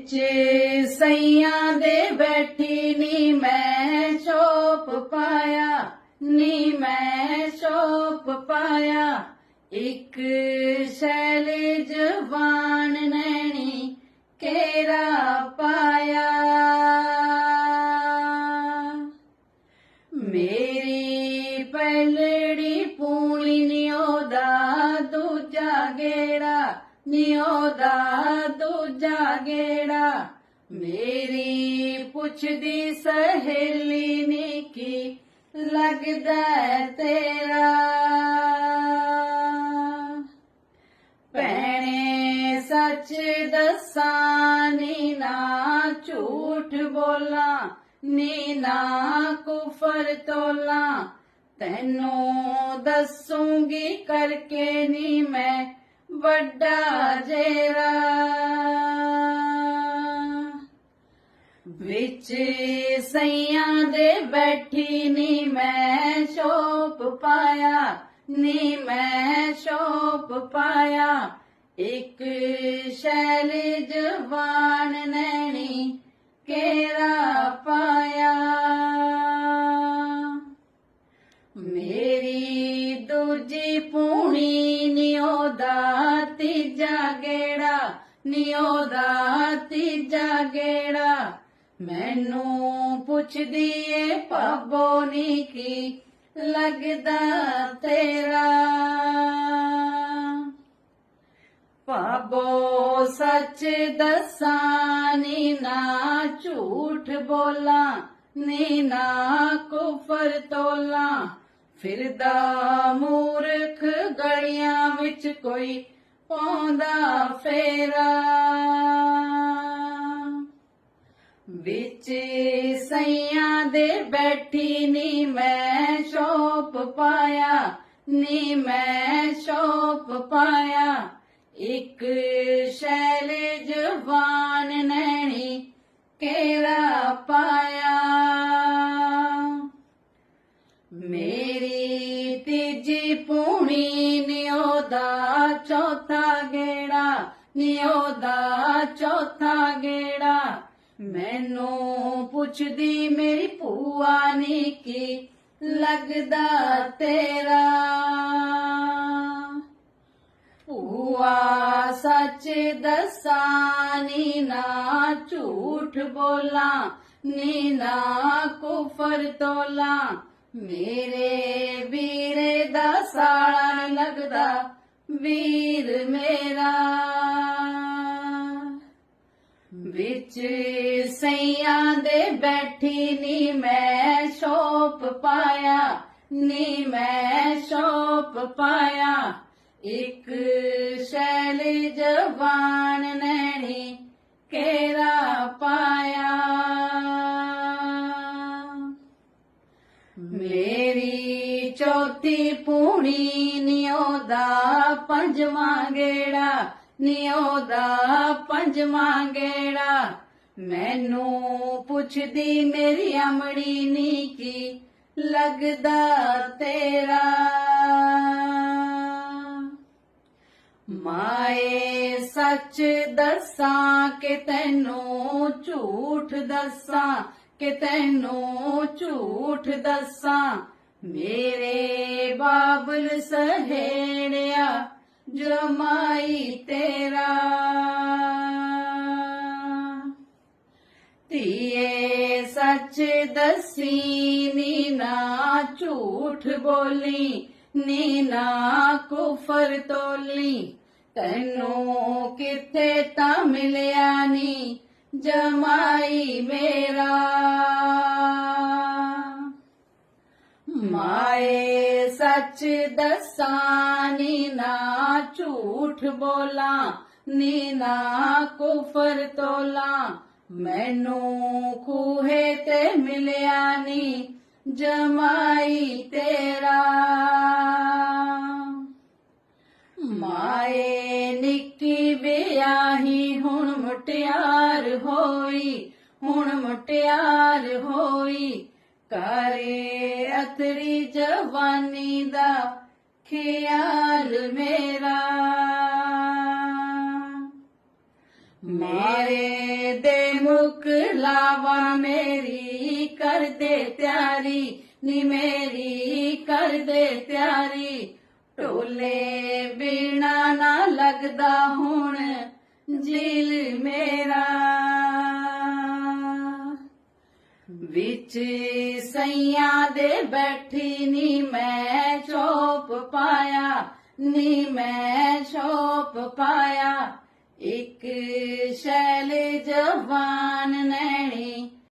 ਚ ਸਈਆਂ ਦੇ ਬੈਠੀ ਨੀ ਮੈਂ ਸ਼ੋਪ ਪਾਇਆ, ਨੀ ਮੈਂ ਸ਼ੋਪ ਪਾਇਆ। ਇੱਕ ਸ਼ੈਲ ਜਵਾਨ ਨੈਣੀ ਕੇਰਾ ਪਾਇਆ। ਮੇਰੀ ਪਹਿਲੜੀ ਪੂਣੀ ਨਿਉਦਾ ਦੂਜਾ ਗੇੜਾ ਨਿਉਦਾ ਦੂਜਾ ਗੇੜਾ। ਮੇਰੀ ਪੁੱਛਦੀ ਸਹੇਲੀ ਨੀ ਕੀ ਲੱਗਦਾ ਤੇਰਾ। ਭੈਣੇ, ਸੱਚ ਦੱਸਾਂ ਨੀ ਨਾ ਝੂਠ ਬੋਲਾਂ ਨੀ ਨਾ ਕੁਫਰ ਤੋਲਾਂ। ਤੈਨੂੰ ਦੱਸੂਗੀ ਕਰਕੇ ਨੀ ਮੈਂ ਵੱਡਾ ਜੇਰਾ ਵਿੱਚ ਸਈਆਂ ਦੇ ਬੈਠੀ ਨੀ ਮੈਂ ਸ਼ੋਪ ਪਾਇਆ, ਨੀ ਮੈਂ ਸ਼ੋਪ ਪਾਇਆ। ਇੱਕ ਸ਼ੈਲ ਤੀਜਾ ਗੇੜਾ ਨਿਉਦਾ ਤੀਜਾ ਗੇੜਾ। ਮੈਨੂੰ ਪੁੱਛਦੀ ਏ ਭਾਬੋ ਨੀ ਕੀ ਲੱਗਦਾ ਤੇਰਾ। ਪਾਬੋ ਸੱਚ ਦੱਸਾਂ, ਨੀ ਨਾ ਝੂਠ ਬੋਲਾਂ, ਨੀ ਨਾ ਕੁਫਰ ਤੋਲਾਂ। ਫਿਰਦਾ ਮੂਰਖ ਗਲੀਆਂ ਵਿੱਚ ਕੋਈ ਪਾਉਂਦਾ ਫੇਰਾ। ਵਿੱਚ ਸਈਆਂ ਦੇ ਬੈਠੀ ਨੀ ਮੈਂ ਸ਼ੋਪ ਪਾਇਆ, ਨੀ ਮੈਂ ਸ਼ੋਪ ਪਾਇਆ। ਇੱਕ ਸ਼ੈਲ ਜਵਾਨ ਨੇ ਚੌਥਾ ਗੇੜਾ ਨਿਉਦਾ ਚੌਥਾ ਗੇੜਾ। ਮੈਨੂੰ ਪੁੱਛਦੀ ਮੇਰੀ ਭੂਆ ਨੀ ਕੀ ਲੱਗਦਾ ਤੇਰਾ। ਭੂਆ ਸੱਚ ਦੱਸਾਂ, ਨੀ ਨਾ ਝੂਠ ਬੋਲਾਂ, ਨੀ ਨਾ ਕੁਫਰ ਤੋਲਾ। ਮੇਰੇ ਵੀਰੇ ਦਾ ਸਾਲਾ ਨੀ ਲੱਗਦਾ ਵੀਰ ਮੇਰਾ, ਵਿੱਚ ਸਈਆਂ ਦੇ ਬੈਠੀ ਨੀ ਮੈਂ ਸ਼ੋਪ ਪਾਇਆ, ਨੀ ਮੈਂ ਸ਼ੋਪ ਪਾਇਆ। ਇੱਕ ਸ਼ੈਲ ਜਵਾਨ ਨੈਣੀ ਕੇਰਾ ਪਾਇਆ। ਮੇਰੀ ਚੌਥੀ ਪੂਣੀ ਨਿਉਦਾ ਪੰਜਵਾਂ ਗੇੜਾ ਨਿਉਦਾ ਪੰਜਵਾਂ ਗੇੜਾ। ਮੈਨੂੰ ਪੁੱਛਦੀ ਮੇਰੀ ਅਮੜੀ ਨੀ ਕੀ ਲੱਗਦਾ ਤੇਰਾ। ਮਾਏ ਸੱਚ ਦੱਸਾਂ ਕਿ ਤੈਨੂੰ ਝੂਠ ਦੱਸਾਂ, ਕਿ ਤੈਨੂੰ ਝੂਠ ਦੱਸਾਂ। ਮੇਰੇ ਬਾਬਲ ਸਹੇੜਿਆ ਜਮਾਈ ਤੇਰਾ। ਧੀਏ, ਸੱਚ ਦਸੀ ਨੀ ਨਾ ਝੂਠ ਬੋਲੀ, ਨੀ ਨਾ ਕੁਫਰ ਤੋਲੀ। ਤੈਨੂੰ ਕਿੱਥੇ ਤਾਂ ਮਿਲਿਆ ਨੀ ਜਮਾਈ ਮੇਰਾ। ਮਾਏ ਸੱਚ ਦਸਾਂ, ਨੀ ਨਾ ਝੂਠ ਬੋਲਾਂ, ਨੀ ਨਾ ਕੁਫਰ ਤੋਲਾਂ। ਮੈਨੂੰ ਖੂਹੇ ਤੇ ਮਿਲਿਆ ਨੀ, ਜਮਾਈ ਤੇਰਾ। ਮਾਏ ਨਿੱਕੀ ਵਿਆਹੀ, ਹੁਣ ਮੁਟਿਆਰ ਹੋਈ, ਹੁਣ ਮੁਟਿਆਰ ਹੋਈ। ਕਰੇ ਅਤਰੀ ਜਵਾਨੀ ਦਾ ਖਿਆਲ ਮੇਰਾ। ਮੇਰੇ ਦੇ ਮੁਖ ਲਾਵਾ ਮੇਰੀ ਕਰਦੇ ਤਿਆਰੀ, ਨੀ ਮੇਰੀ ਕਰਦੇ ਤਿਆਰੀ। ਢੋਲੇ ਬਿਨਾ ਨਾ ਲੱਗਦਾ ਹੁਣ, ਜਿਲ ਮੇਰਾ। ਵਿੱਚ ਸਈਆਂ ਦੇ ਬੈਠੀ ਨੀ ਮੈਂ ਚੋਪ ਪਾਇਆ, ਨੀ ਮੈਂ ਚੋਪ ਪਾਇਆ। ਇੱਕ ਸ਼ੈਲ ਜਵਾਨ ਨੈਣੀ